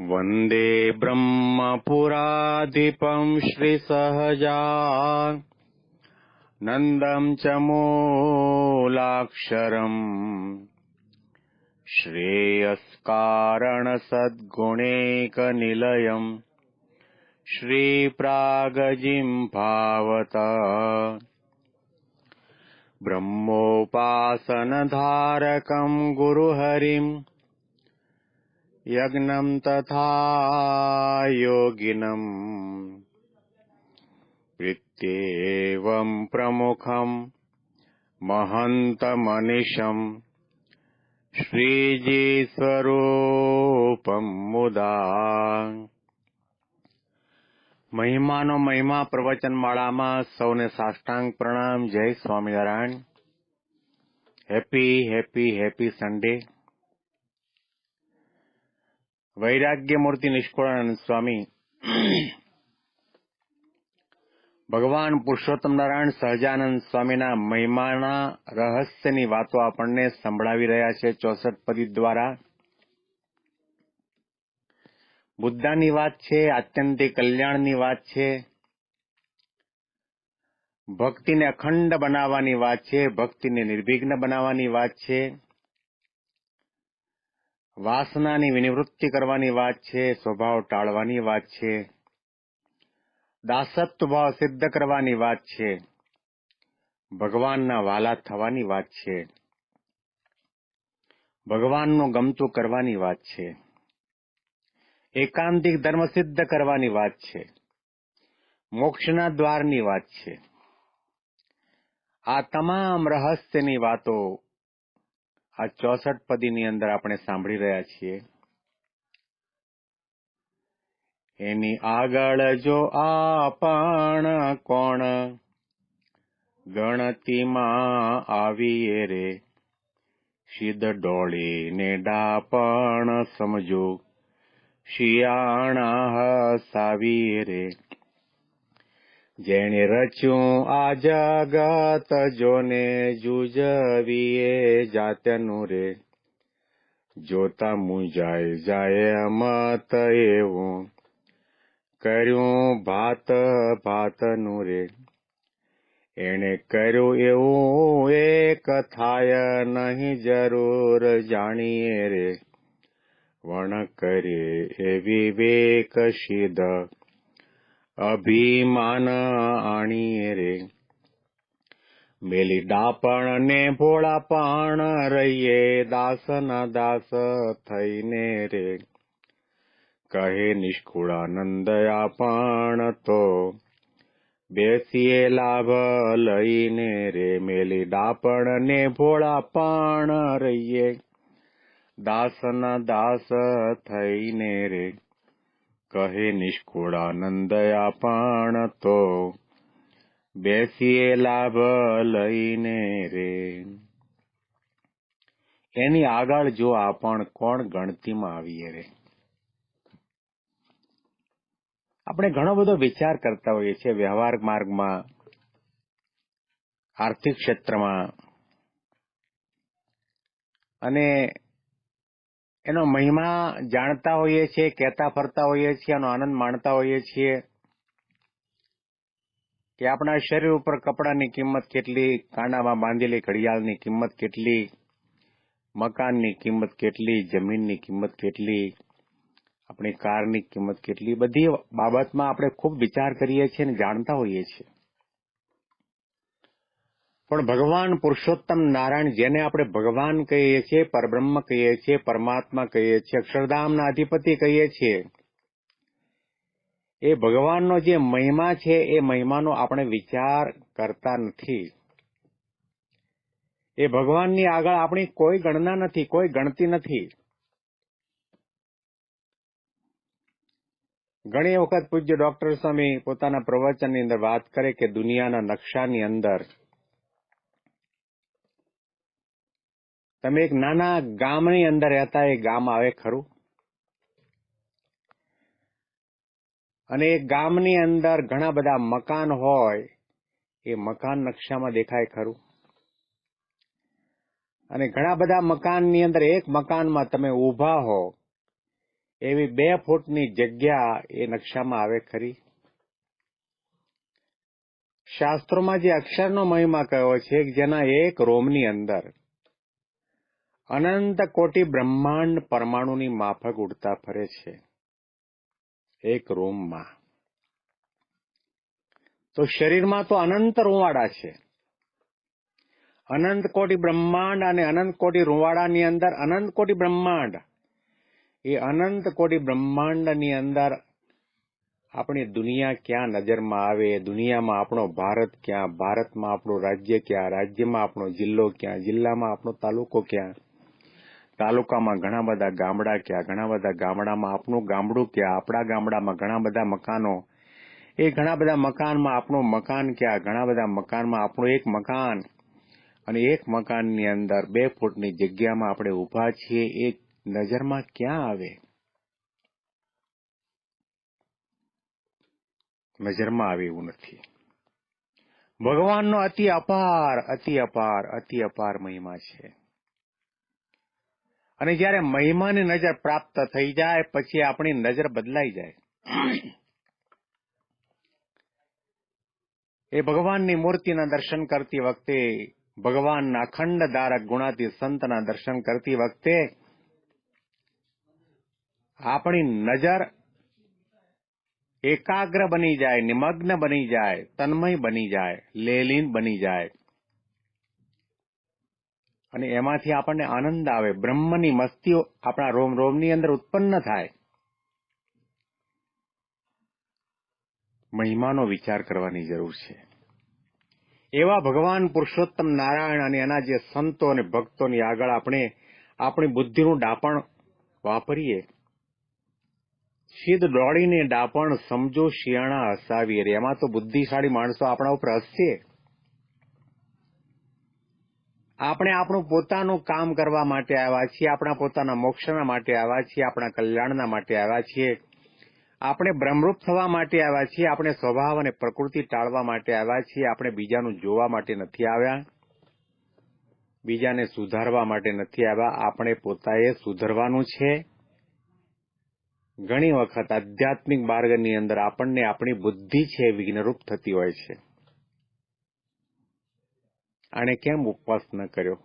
वन्दे ब्रह्मपुराधिपम् श्रीसहजा। नन्दम् च मूलाक्षरम्। श्रेयस्कारणसद्गुणैकनिलयम्। श्रीप्रागजिम् भावत। ब्रह्मोपासनधारकम् गुरुहरिम् यज्ञम् तथा योगिनम् प्रीत्येवम् प्रमुखम् महन्तमनिशम् શ્રીજી મુદા મહિમાનો મહિમા પ્રવચન માળામાં સૌને સાષ્ટાંગ પ્રણામ જય Swaminarayan happy happy happy Sunday વૈરાગ્ય મૂર્તિ નિષ્કુળાનંદ સ્વામી ભગવાન પુરુષોત્તમ નારાયણ સહજાનંદ સ્વામીના મહિમાના રહસ્યની વાતો આપણને સંભળાવી રહ્યા છે ચોસઠ પદી દ્વારા બુદ્ધાની વાત છે આત્યંતિક કલ્યાણની વાત છે ભક્તિને અખંડ બનાવવાની વાત છે ભક્તિને નિર્વિઘ્ન બનાવવાની વાત છે વાસનાની વિનિવૃત્તિ કરવાની વાત છે, સ્વભાવ ટાળવાની વાત છે, દાસત્વ ભાવ સિદ્ધ કરવાની વાત છે, ભગવાનના વાલા થવાની વાત છે, ભગવાનનું ગમતું કરવાની વાત છે, એકાંતિક ધર્મ સિદ્ધ કરવાની વાત છે, મોક્ષના દ્વારની વાત છે. આ તમામ રહસ્યની વાતો આ ચોસઠ પદીની અંદર આપણે સાંભળી રહ્યા છીએ. એની આગળ જો આપણ કોણ? ગણતીમાં આવીએ રે. સીધ ડોળીને ડાપણ સમજો. શિયાણા હસાવીએ રે. જેણે રચ્યું આ જગત, જોને જુજવીએ જાતનું રે. જોતા મુંજાય જાય મત એવું. કર્યું ભાત, ભાતનું રે. એણે કર્યું એવું, એક થાય નહીં જરૂર, જાણીએ રે. વણ કરે એ વિવેક સિદ્ધ અભિમાન આણીએ રે. મેલી ડાપણ ને ભોળા પણ રહીએ, દાસના દાસ થઈને રે. કહે નિષ્કુળાનંદ આપણ તો, બેસીએ લાભ લઈને રે. મેલી ડાપણ ને ભોળા પણ રહીએ, દાસના દાસ થઈને રે. કહે નિષ્કુળાનંદ આપણ તો. બેસીએ લાભ લઈને રે. એની આગળ જો આપણ કોણ ગણતીમાં આવીએ રે? આપણે ઘણો બધો વિચાર કરતા હોઈએ છીએ વ્યવહાર માર્ગમાં, આર્થિક ક્ષેત્રમાં. અને એનો મહિમા જાણતા હોઈએ છીએ, કહેતા ફરતા હોઈએ છીએ, એનો આનંદ માણતા હોઈએ છીએ કે આપણા શરીર ઉપર કપડાની કિંમત કેટલી કાંડામાં બાંધેલી ઘડિયાળની કિંમત કેટલી, મકાનની કિંમત કેટલી, જમીનની કિંમત કેટલી, આપણી કારની કિંમત કેટલી, બધી બાબતમાં આપણે ખૂબ વિચાર કરીએ છીએ અને જાણતા હોઈએ છીએ. પણ ભગવાન પુરુષોત્તમ નારાયણ જેને આપણે ભગવાન કહીએ છીએ, પરબ્રહ્મ કહીએ છીએ, પરમાત્મા કહીએ છીએ, અક્ષરધામના અધિપતિ કહીએ છીએ, એ ભગવાનનો જે મહિમા છે, એ મહિમાનો આપણે વિચાર કરતા નથી. એ ભગવાનની આગળ આપણી કોઈ ગણના નથી, કોઈ ગણતી નથી. ઘણી વખત પૂજ્ય ડોક્ટર સ્વામી પોતાના પ્રવચનની અંદર વાત કરે કે દુનિયાના નકશાની અંદર તમે એક નાના ગામની અંદર રહેતા એ ગામ આવે ખરું? અને એ ગામની અંદર ઘણા બધા મકાન હોય, એ મકાન નકશામાં દેખાય ખરું? અને ઘણા બધા મકાનની અંદર એક મકાનમાં તમે ઊભા હો, એવી બે ફૂટની જગ્યા એ નકશામાં આવે ખરી? શાસ્ત્રોમાં જે અક્ષરનો મહિમા કયો છે જેના એક રોમની અંદર. અનંત કોટી બ્રહ્માંડ પરમાણુની માફક ઉડતા ફરે છે. એક રોમમાં. તો શરીરમાં તો અનંત રૂવાડા છે. અનંત કોટી બ્રહ્માંડ અને અનંત કોટી રૂવાડાની અંદર અનંત કોટી બ્રહ્માંડ. એ અનંત કોટી બ્રહ્માંડની અંદર આપણી દુનિયા ક્યાં નજરમાં આવે દુનિયામાં આપણો ભારત ક્યાં, ભારતમાં આપણું રાજ્ય ક્યાં, રાજ્યમાં આપણો જિલ્લો ક્યાં, જિલ્લામાં આપણો તાલુકો ક્યાં? તાલુકામાં ઘણા બધા ગામડા ક્યાં, ઘણા બધા ગામડામાં આપણું ગામડું ક્યાં, આપણા ગામડામાં ઘણા બધા મકાનો. એ ઘણા બધા મકાનમાં આપણું મકાન ક્યાં, ઘણા બધા મકાનમાં આપણું એક મકાન. અને એક મકાનની અંદર બે ફૂટની જગ્યામાં આપણે ઊભા છીએ, એ નજરમાં ક્યાં આવે? નજરમાં આવે એવું નથી. ભગવાનનો અતિ અપાર અતિ અપાર અતિ અપાર મહિમા છે. અને જ્યારે મહિમાની નજર પ્રાપ્ત થઈ જાય, પછી આપણી નજર બદલાઈ જાય. એ ભગવાનની મૂર્તિના દર્શન કરતી વખતે, ભગવાનના અખંડ ધારક ગુણાતી સંતના દર્શન કરતી વખતે, આપણી નજર એકાગ્ર બની જાય, નિમગ્ન બની જાય, તન્મય બની જાય, લેલીન બની જાય. અને એમાંથી આપણને આનંદ આવે. બ્રહ્મની મસ્તીઓ આપણા રોમ, રોમની અંદર ઉત્પન્ન થાય. મહિમાનો વિચાર કરવાની જરૂર છે. એવા ભગવાન પુરુષોત્તમ નારાયણ અને એના જે સંતો અને ભક્તોની આગળ આપણે આપણી બુદ્ધિનું ડાપણ વાપરીએ. સીધ દોડીને ડાપણ સમજો શિયાળા હસાવીએ. એમાં તો બુદ્ધિશાળી માણસો આપણા ઉપર હસશે આપણે આપણું પોતાનું કામ કરવા માટે આવ્યા છીએ, આપણા પોતાના મોક્ષના માટે આવ્યા છીએ, આપણા કલ્યાણના માટે આવ્યા છીએ. આપણે બ્રહ્મરૂપ થવા માટે આવ્યા છીએ, આપણે સ્વભાવ અને પ્રકૃતિ ટાળવા માટે આવ્યા છીએ, આપણે બીજાનું જોવા માટે નથી આવ્યા. બીજાને સુધારવા માટે નથી આવ્યા, આપણે પોતાએ સુધરવાનું છે. ઘણી વખત આધ્યાત્મિક માર્ગની અંદર આપણને આપણી બુદ્ધિ છે વિઘ્નરૂપ થતી હોય છે. આણે કેમ ઉપવાસ ન કર્યો?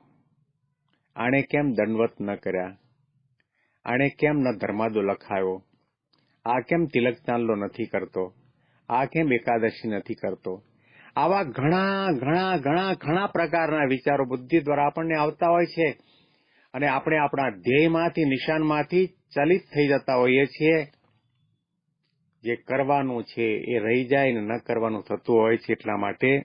આણે કેમ દંડવત ન કર્યા? આણે કેમ ન ધર્માદો લખાયો આ કેમ તિલક ચાંદલો નથી કરતો? આ કેમ એકાદશી નથી કરતો? આવા ઘણા ઘણા ઘણા ઘણા પ્રકારના વિચારો બુદ્ધિ દ્વારા આપણને આવતા હોય છે અને આપણે આપણા ધ્યેયમાંથી, નિશાનમાંથી ચલિત થઈ જતા હોઈએ છીએ. જે કરવાનું છે એ રહી જાય ને ન કરવાનું થતું હોય છે એટલા માટે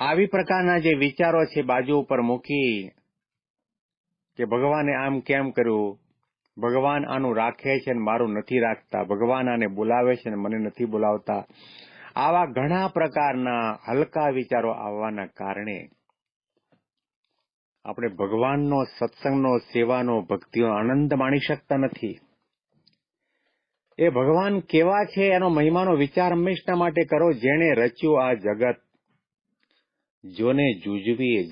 આવી પ્રકારના જે વિચારો છે બાજુ ઉપર મૂકી કે ભગવાને આમ કેમ કર્યું? ભગવાન આનું રાખે છે ને મારું નથી રાખતા. ભગવાન આને બોલાવે છે ને મને નથી બોલાવતા. આવા ઘણા પ્રકારના હલકા વિચારો આવવાના કારણે આપણે ભગવાનનો સત્સંગનો, સેવાનો ભક્તિનો આનંદ માણી શકતા નથી. એ ભગવાન કેવા છે એનો મહિમાનો વિચાર હંમેશના માટે કરો, જેણે રચ્યું આ જગત. જોને જુજવી એ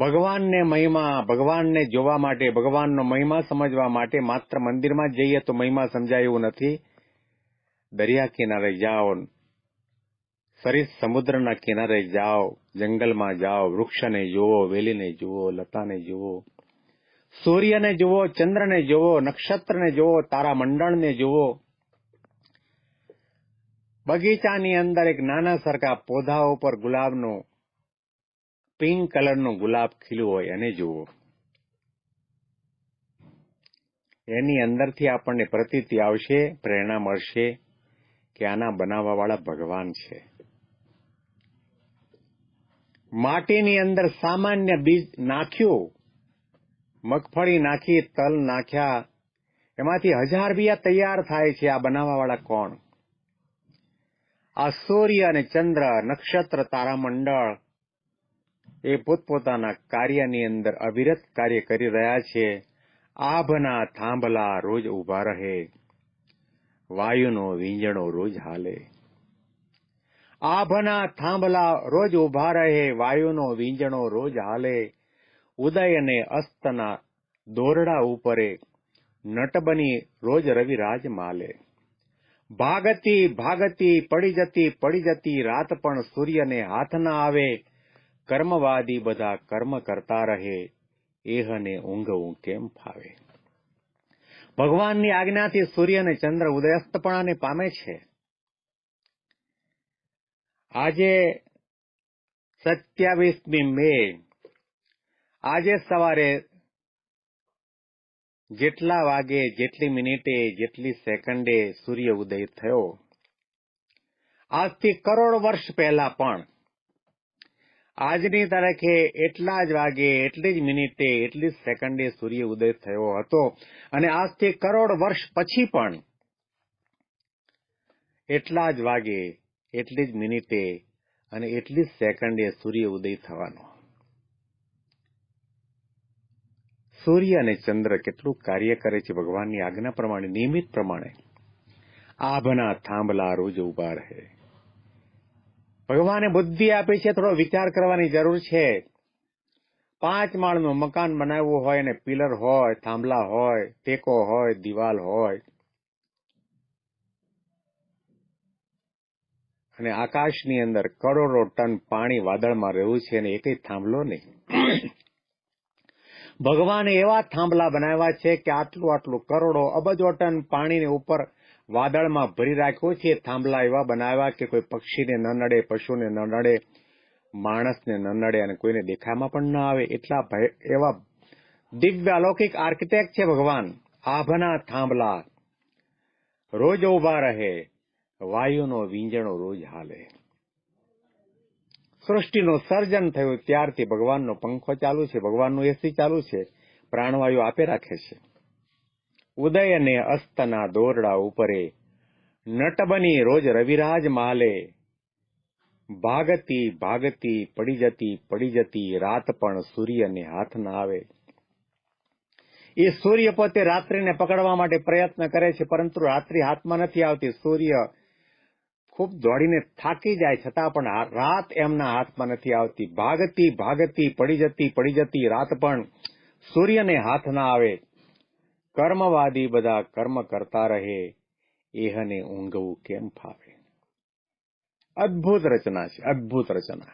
ભગવાનને મહિમા, ભગવાનને જોવા માટે, ભગવાનનો મહિમા સમજવા માટે માત્ર મંદિરમાં જઈએ તો મહિમા સમજાય એવું નથી. દરિયા કિનારે જાઓ સરિત સમુદ્રના કિનારે જાઓ, જંગલમાં જાઓ, વૃક્ષને જુઓ, વેલીને જુઓ, લતાને જુઓ, સૂર્યને જુઓ, ચંદ્રને જુઓ, નક્ષત્રને જુઓ, તારામંડળને જુઓ બગીચાની અંદર એક નાના સરખા પોધા ઉપર ગુલાબનું, પિંક કલરનું ગુલાબ ખીલ્યું હોય, એને જુઓ. એની અંદરથી આપણને પ્રતીતિ આવશે, પ્રેરણા મળશે કે આના બનાવવાવાળા ભગવાન છે. માટીની અંદર સામાન્ય બીજ નાખ્યું. મગફળી નાખી, તલ નાખ્યા. એમાંથી હજાર બિયા તૈયાર થાય છે આ બનાવવાવાળા કોણ? આ સૂર્ય અને ચંદ્ર નક્ષત્ર તારામંડળ એ પોતપોતાના કાર્યની અંદર અવિરત કાર્ય કરી રહ્યા છે. આભના થાંભલા રોજ ઊભા રહે. વાયુનો વીંજણો રોજ હાલે. આભના થાંભલા રોજ ઊભા રહે, વાયુનો વીંજણો રોજ હાલે. ઉદય અને અસ્તના દોરડા ઉપરે નટ બની રોજ રવિરાજ માલે. ભાગતી ભાગતી પડી જતી પડી જતી રાત પણ સૂર્યને હાથ ના આવે. કર્મવાદી બધા કર્મ કરતા રહે. એહને ઊંઘવું કેમ ફાવે? ભગવાનની આજ્ઞાથી સૂર્ય અને ચંદ્ર ઉદયસ્તપણાને પામે છે. આજે સત્યાવીસમી મે. આજે સવારે જેટલા વાગે, જેટલી મિનિટે, જેટલી સેકન્ડે સૂર્ય ઉદય થયો. આજથી કરોડ વર્ષ પહેલા પણ. આજની તારીખે એટલા જ વાગે, એટલી જ મિનિટે, એટલી જ સેકન્ડે સૂર્ય ઉદય થયો હતો. અને આજથી કરોડ વર્ષ પછી પણ. એટલા જ વાગે, એટલી જ મિનિટે અને એટલી જ સેકન્ડે સૂર્ય ઉદય થવાનો. સૂર્ય અને ચંદ્ર કેટલું કાર્ય કરે છે ભગવાનની આજ્ઞા પ્રમાણે, નિયમિત પ્રમાણે. આભના થાંભલા રોજ ઊભા રહે. ભગવાને બુદ્ધિ આપી છે, થોડો વિચાર કરવાની જરૂર છે. પાંચ માળનું મકાન બનાવવું હોય અને પિલર હોય, થાંભલા હોય, ટેકો હોય, દિવાલ હોય. અને આકાશની અંદર કરોડો ટન પાણી વાદળમાં રહ્યું છે અને એકેય થાંભલો નહીં. ભગવાને એવા થાંભલા બનાવ્યા છે કે આટલું આટલું કરોડો અબજો ટન પાણીની ઉપર વાદળમાં ભરી રાખ્યો છે. થાંભલા એવા બનાવ્યા કે કોઈ પક્ષીને ન નડે, પશુને ન નડે, માણસને ન નડે અને કોઈને દેખામાં પણ ન આવે. એટલા એવા દિવ્ય અલૌકિક આર્કિટેક્ટ છે ભગવાન. આભના થાંભલા. રોજ ઊભા રહે. વાયુનો વીંજણો રોજ હાલે. સૃષ્ટિનું સર્જન થયું ત્યારથી ભગવાનનો પંખો ચાલુ છે, ભગવાનનું એસી ચાલુ છે, પ્રાણવાયુ આપે રાખે છે. ઉદય અને અસ્તના દોરડા ઉપરે નટ બની રોજ રવિરાજ માલે. ભાગતી ભાગતી પડી જતી પડી જતી રાત પણ સૂર્યને હાથ ના આવે. એ સૂર્ય પોતે રાત્રિને પકડવા માટે પ્રયત્ન કરે છે, પરંતુ રાત્રિ હાથમાં નથી આવતી. સૂર્ય ખૂબ દોડીને થાકી જાય છતાં પણ રાત એમના હાથમાં નથી આવતી. ભાગતી ભાગતી, પડી જતી પડી જતી રાત પણ સૂર્યને હાથ ના આવે. કર્મવાદી બધા કર્મ કરતા રહે. એહને ઊંઘવું કેમ ફાવે? અદ્ભુત રચના છે, અદ્ભુત રચના.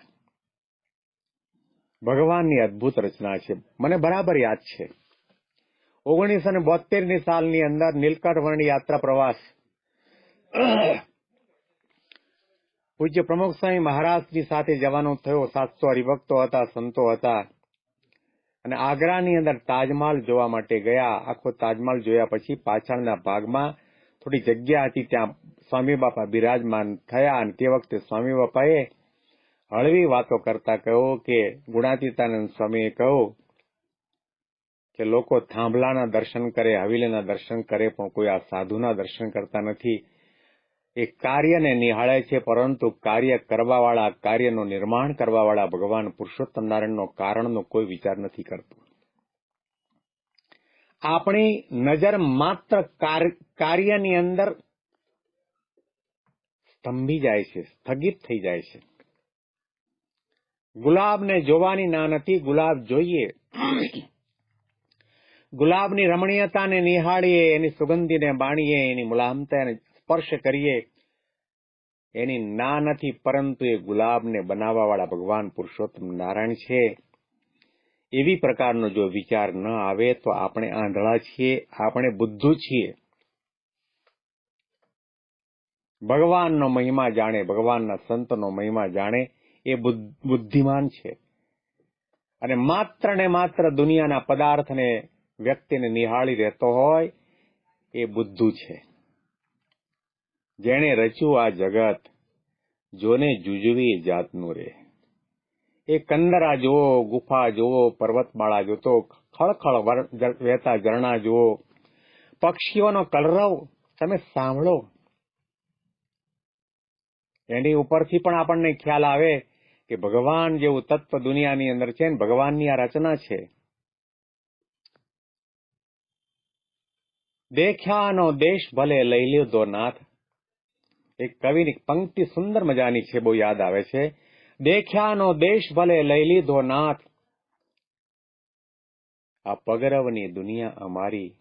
ભગવાનની અદ્ભુત રચના છે. મને બરાબર યાદ છે. ઓગણીસો ને બોતેરની સાલની અંદર નીલકંઠ વર્ણ યાત્રા પ્રવાસ. પૂજ્ય પ્રમુખ સ્વામી મહારાજની સાથે જવાનો થયો. સાતસો હરિભક્તો હતા, સંતો હતા. અને આગ્રાની અંદર તાજમહાલ જોવા માટે ગયા. આખો તાજમહાલ જોયા પછી પાછળના ભાગમાં થોડી જગ્યા હતી ત્યાં સ્વામી બાપા બિરાજમાન થયા અને તે વખતે સ્વામી બાપાએ હળવી વાતો કરતા કહ્યું કે, ગુણાતીતાનંદ સ્વામીએ કહ્યું કે, લોકો થાંભલાના દર્શન કરે, હવેલીના દર્શન કરે, પણ કોઈ આ સાધુના દર્શન કરતા નથી. એ કાર્યને નિહાળે છે, પરંતુ કાર્ય કરવાવાળા, કાર્યનું નિર્માણ કરવાવાળા ભગવાન પુરુષોત્તમ નારાયણનો કારણનો કોઈ વિચાર નથી કરતો. આપણી નજર માત્ર કાર્યની અંદર સ્તંભી જાય છે, સ્થગિત થઈ જાય છે. ગુલાબને જોવાની ના નથી, ગુલાબ જોઈએ. ગુલાબની રમણીયતાને નિહાળીએ, એની સુગંધીને બાણીએ, એની મુલામતાને સ્પર્શ કરીએ, એની ના નથી, પરંતુ એ ગુલાબને બનાવવા વાળા ભગવાન પુરુષોત્તમ નારાયણ છે. એવી પ્રકારનો જો વિચાર ન આવે તો આપણે આંધળા છીએ, આપણે બુદ્ધુ છીએ. ભગવાનનો મહિમા જાણે, ભગવાનના સંતનો મહિમા જાણે, એ બુદ્ધિમાન છે. અને માત્ર ને માત્ર દુનિયાના પદાર્થને વ્યક્તિને નિહાળી રહેતો હોય, એ બુદ્ધુ છે. જેણે રચ્યું આ જગત, જોને જુજવી જાતનું રે. એ કંદરા જુઓ, ગુફા જુઓ, પર્વતમાળા જોતો ખળખળ વહેતા ઝરણા જુઓ. પક્ષીઓનો કલરવ તમે સાંભળો. એની ઉપરથી પણ આપણને ખ્યાલ આવે કે ભગવાન જેવું તત્વ દુનિયાની અંદર છે ભગવાનની આ રચના છે. દેખ્યાનો દેશ ભલે લઈ લીધો નાથ એક કવિની પંક્તિ સુંદર મજાની છે, બહુ યાદ આવે છે. દેખ્યાનો દેશ ભલે લઈ લીધો નાથ, આ પગરવની દુનિયા અમારી.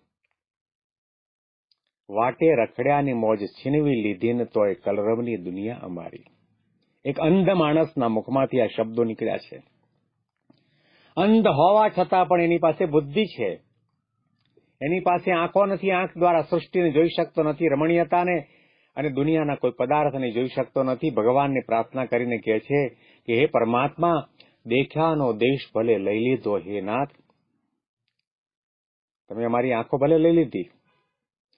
વાટે રખડ્યાની મોજ છીનવી લીધી ને તોય કલરવની દુનિયા અમારી. એક અંધ માણસના મુખમાંથી આ શબ્દો નીકળ્યા છે. અંધ હોવા છતાં પણ એની પાસે બુદ્ધિ છે. એની પાસે આંખો નથી, આંખ દ્વારા સૃષ્ટિને જોઈ શકતો નથી. રમણીયતાને અને દુનિયાના કોઈ પદાર્થને જોઈ શકતો નથી. ભગવાનને પ્રાર્થના કરીને કહે છે કે, હે પરમાત્મા દેખ્યાનો દેશ ભલે લઈ લીધો હે નાથ. તમે અમારી આંખો ભલે લઈ લીધી.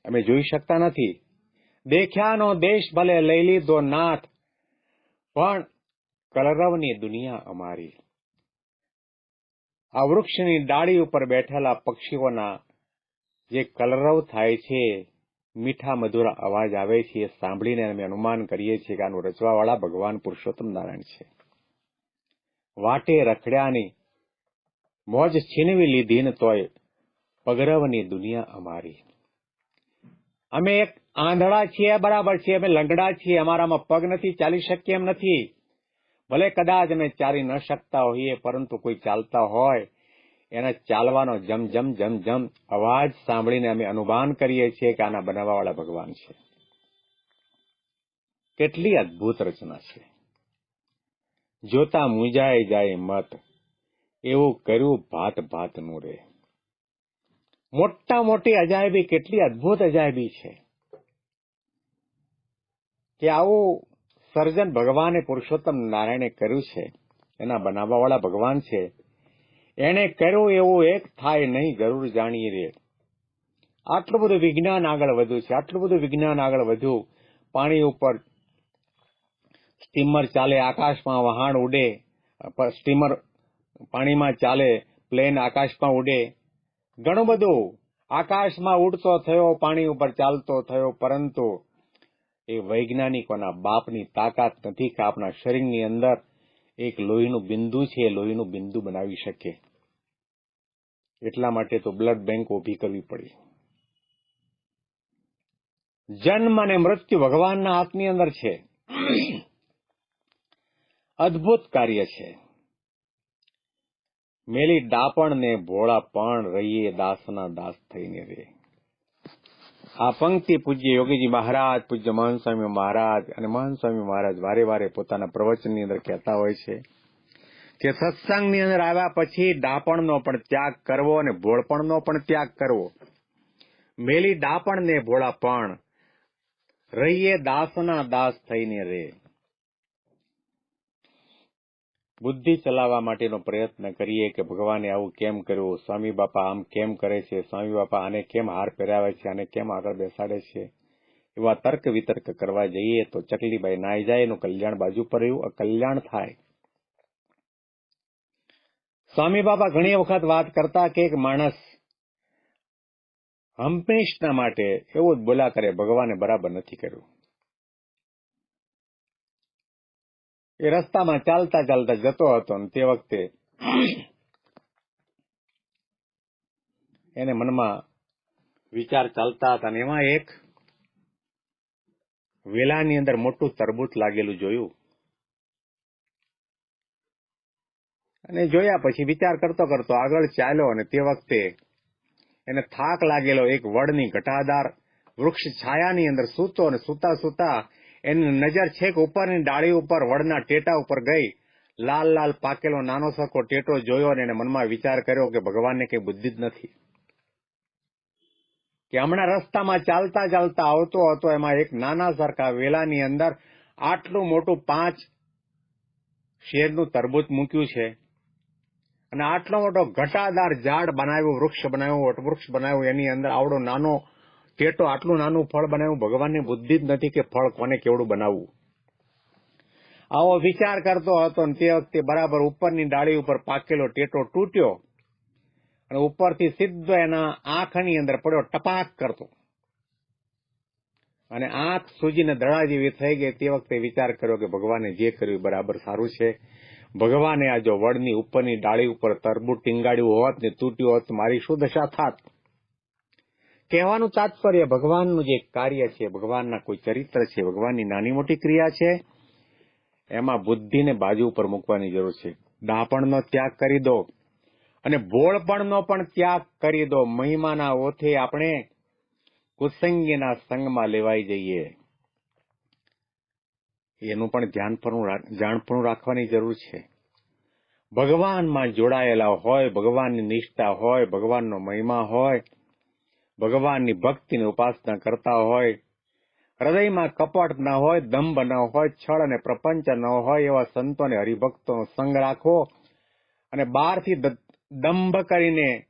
અમે જોઈ શકતા નથી. દેખ્યાનો દેશ ભલે લઈ લીધો નાથ, પણ કલરવની દુનિયા અમારી. આ વૃક્ષની ડાળી ઉપર બેઠેલા પક્ષીઓના જે કલરવ થાય છે મીઠા મધુર અવાજ આવે છે એ સાંભળીને અમે અનુમાન કરીએ છીએ કે આનું રચવાવાળા ભગવાન પુરુષોત્તમ નારાયણ છે. વાટે રખડ્યાની મોજ છીનવી લીધી ને તોય પગરવની દુનિયા અમારી. અમે એક આંધળા છીએ, બરાબર છીએ, અમે લંગડા છીએ, અમારામાં પગ નથી, ચાલી શકીએ એમ નથી. ભલે કદાચ અમે ચાલી ન શકતા હોઈએ, પરંતુ કોઈ ચાલતા હોય એના ચાલવાનો જમ જમ જમ જમ અવાજ સાંભળીને અમે અનુમાન કરીએ છીએ કે આના બનાવવાવાળા ભગવાન છે. કેટલી અદ્ભુત રચના છે. જોતા મુંજાઈ જાય મત, એવું કર્યું ભાત ભાતનું રે. મોટા મોટી અજાયબી કેટલી અદ્ભુત અજાયબી છે. કે આવું સર્જન ભગવાને પુરુષોત્તમ નારાયણે કર્યું છે, એના બનાવવાવાળા ભગવાન છે એણે કર્યો એવું એક થાય નહીં, જરૂર જાણીએ રે આટલું બધું વિજ્ઞાન આગળ વધ્યું છે. આટલું બધું વિજ્ઞાન આગળ વધ્યું. પાણી ઉપર સ્ટીમર ચાલે, આકાશમાં વહાણ ઉડે સ્ટીમર પાણીમાં ચાલે, પ્લેન આકાશમાં ઉડે. ઘણું બધું. આકાશમાં ઉડતો થયો, પાણી ઉપર ચાલતો થયો, પરંતુ એ વૈજ્ઞાનિકોના બાપની તાકાત નથી કે આપણા શરીરની અંદર એક લોહીનું બિંદુ છે, એ લોહીનું બિંદુ બનાવી શકે. એટલા માટે તો બ્લડ બેંક ઊભી કરવી પડી. જન્મ અને મૃત્યુ ભગવાનના હાથની અંદર છે. અદ્ભુત કાર્ય છે. મેલી ડાપણ ને ભોળા પણ રહીએ દાસના દાસ થઈને રે. આ પંક્તિ પૂજ્ય યોગીજી મહારાજ, પૂજ્ય મહાન સ્વામી મહારાજ અને મહાન સ્વામી મહારાજ વારે વારે પોતાના પ્રવચનની અંદર કહેતા હોય છે. કે સત્સંગની અંદર આવ્યા પછી ડાપણનો પણ ત્યાગ કરવો અને ભોળપણનો પણ ત્યાગ કરવો. મેલી ડાપણ ને ભોળા પણ રહીએ દાસના દાસ થઈને રે. બુદ્ધિ ચલાવવા માટેનો પ્રયત્ન કરીએ કે ભગવાને આવું કેમ કર્યું? સ્વામી બાપા આમ કેમ કરે છે? સ્વામી બાપા આને કેમ હાર પહેરાવે છે? આને કેમ આગળ બેસાડે છે? એવા તર્ક વિતર્ક કરવા જઈએ તો ચકલીબાઈ નાઈ જાય, એનું કલ્યાણ બાજુ પર રહ્યું. કલ્યાણ થાય. સ્વામી બાપા ઘણી વખત વાત કરતા કે એક માણસ હંમેશના માટે એવું જ બોલા કરે, ભગવાને બરાબર નથી કર્યું. એ રસ્તામાં ચાલતા ચાલતા જતો હતો ને તે વખતે એને મનમાં વિચાર ચાલતા હતા ને એમાં એક વેલાની અંદર મોટું તરબૂચ લાગેલું જોયું. અને જોયા પછી વિચાર કરતો કરતો આગળ ચાલ્યો અને તે વખતે એને થાક લાગેલો એક વડની ઘટાદાર વૃક્ષ છાયાની અંદર સૂતો અને સૂતા સૂતા એની નજર છેક ઉપરની ડાળી ઉપર, વડના ટેટા ઉપર ગઈ. લાલ લાલ પાકેલો નાનો સરખો ટેટો જોયો અને એને મનમાં વિચાર કર્યો કે ભગવાનને કઈ બુદ્ધિ જ નથી. કે હમણાં રસ્તામાં ચાલતા ચાલતા આવતો હતો, એમાં એક નાના સરખા વેલાની અંદર આટલું મોટું પાંચ શેરનું તરબૂચ મૂક્યું છે. અને આટલો મોટો ઘટાદાર ઝાડ બનાવ્યું, વૃક્ષ બનાવ્યું વટવૃક્ષ બનાવ્યું, એની અંદર આવડો નાનો ટેટો, આટલું નાનું ફળ બનાવ્યું, ભગવાનની બુદ્ધિ જ નથી કે ફળ કોને કેવડું બનાવવું. આવો વિચાર કરતો હતો ને તે વખતે બરાબર ઉપરની ડાળી ઉપર પાકેલો ટેટો તૂટ્યો અને ઉપરથી સીધો એના આંખની અંદર પડ્યો, ટપાક કરતો. અને આંખ સૂજીને દડા જેવી થઈ ગઈ. તે વખતે વિચાર કર્યો કે ભગવાને જે કર્યું બરાબર સારું છે. ભગવાને આ જો વડની ઉપરની ડાળી ઉપર તરબૂટ ટીંગાડ્યું હોત ને તૂટ્યું હોત મારી શું દશા થાત? કહેવાનું તાત્પર્ય ભગવાનનું જે કાર્ય છે, ભગવાનના કોઈ ચરિત્ર છે, ભગવાનની નાની મોટી ક્રિયા છે, એમાં બુદ્ધિને બાજુ ઉપર મૂકવાની જરૂર છે. ડાપણનો ત્યાગ કરી દો અને ભોળપણનો પણ ત્યાગ કરી દો. મહિમાના ઓથે આપણે કુસંગીના સંગમાં લેવાઈ જઈએ. એનું પણ ધ્યાન પણ જાણપણું રાખવાની જરૂર છે. ભગવાનમાં જોડાયેલા હોય, ભગવાનની નિષ્ઠા હોય, ભગવાનનો મહિમા હોય, ભગવાનની ભક્તિની ઉપાસના કરતા હોય, હૃદયમાં કપટ ન હોય, દંભ ન હોય, છળ અને પ્રપંચ ન હોય એવા સંતો અને હરિભક્તોનો સંગ રાખો અને બહારથી દંભ કરીને,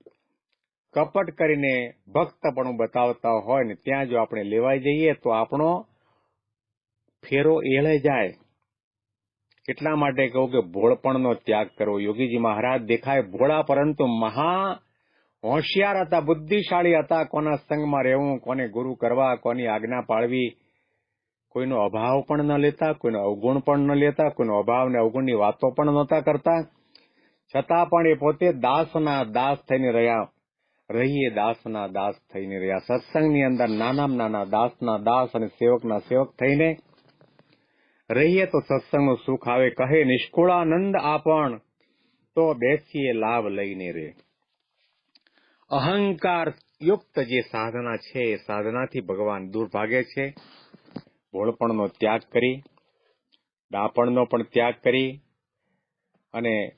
કપટ કરીને ભક્તપણું બતાવતા હોય ને ત્યાં જો આપણે લેવાઈ જઈએ તો આપણો ફેરો એળે જાય. એટલા માટે કહું કે ભોળપણનો ત્યાગ કરવો. યોગીજી મહારાજ દેખાય ભોળા પરંતુ મહા હોશિયાર હતા, બુદ્ધિશાળી હતા. કોના સંગમાં રહેવું, કોને ગુરુ કરવા, કોની આજ્ઞા પાળવી, કોઈનો અભાવ પણ ન લેતા, કોઈનો અવગુણ પણ ન લેતા, કોઈનો અભાવ ને અવગુણની વાતો પણ નહોતા કરતા. છતાં પણ એ પોતે દાસના દાસ થઈને રહ્યા. રહીએ દાસના દાસ થઈને રહ્યા. સત્સંગની અંદર નાનામાં નાના દાસના દાસ અને સેવકના સેવક થઈને રહીએ તો સત્સંગનું સુખ આવે, કહે નિષ્કુળાનંદ આપણ. તો બેસીએ લાભ લઈને રે. અહંકાર યુક્ત જે સાધના છે, એ સાધનાથી ભગવાન દૂર ભાગે છે. ભોળપણનો ત્યાગ કરી, ડાપણનો પણ ત્યાગ કરી અને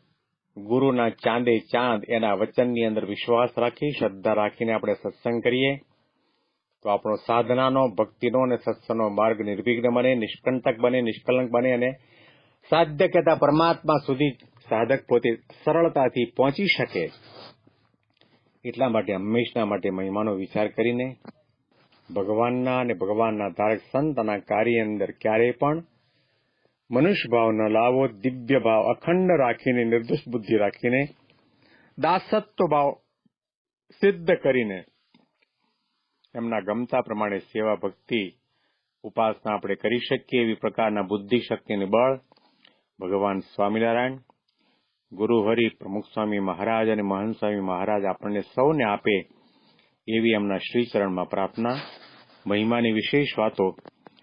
ગુરુના ચાંદે ચાંદ એના વચનની અંદર વિશ્વાસ રાખી, શ્રદ્ધા રાખીને આપણે સત્સંગ કરીએ. તો આપણો સાધનાનો, ભક્તિનો અને સત્સંગનો માર્ગ નિર્વિઘ્ન બને, નિષ્કંટક બને, નિષ્કલંક બને અને સાધ્ય કહેતા પરમાત્મા સુધી સાધક પોતે સરળતાથી પહોંચી શકે. એટલા માટે, હંમેશના માટે મહિમાનો વિચાર કરીને ભગવાનના અને ભગવાનના ધારક સંતના કાર્ય અંદર ક્યારેય પણ મનુષ્ય ભાવ ન લાવો, દિવ્ય ભાવ અખંડ રાખીને, નિર્દોષ બુદ્ધિ રાખીને, દાસત્વ ભાવ સિદ્ધ કરીને એમના ગમતા પ્રમાણે સેવા ભક્તિ, ઉપાસના આપણે કરી શકીએ એવી પ્રકારના બુદ્ધિ શક્તિને બળ, ભગવાન સ્વામિનારાયણ, ગુરુ હરિ પ્રમુખ સ્વામી મહારાજ અને મહંત સ્વામી મહારાજ આપણને સૌને આપે એવી એમના શ્રીચરણમાં પ્રાર્થના, મહિમાની વિશેષ વાતો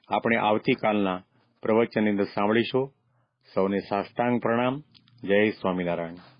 આપણે આવતીકાલના પ્રવચનની અંદર સાંભળીશું. સૌને સાષ્ટાંગ પ્રણામ. જય સ્વામિનારાયણ.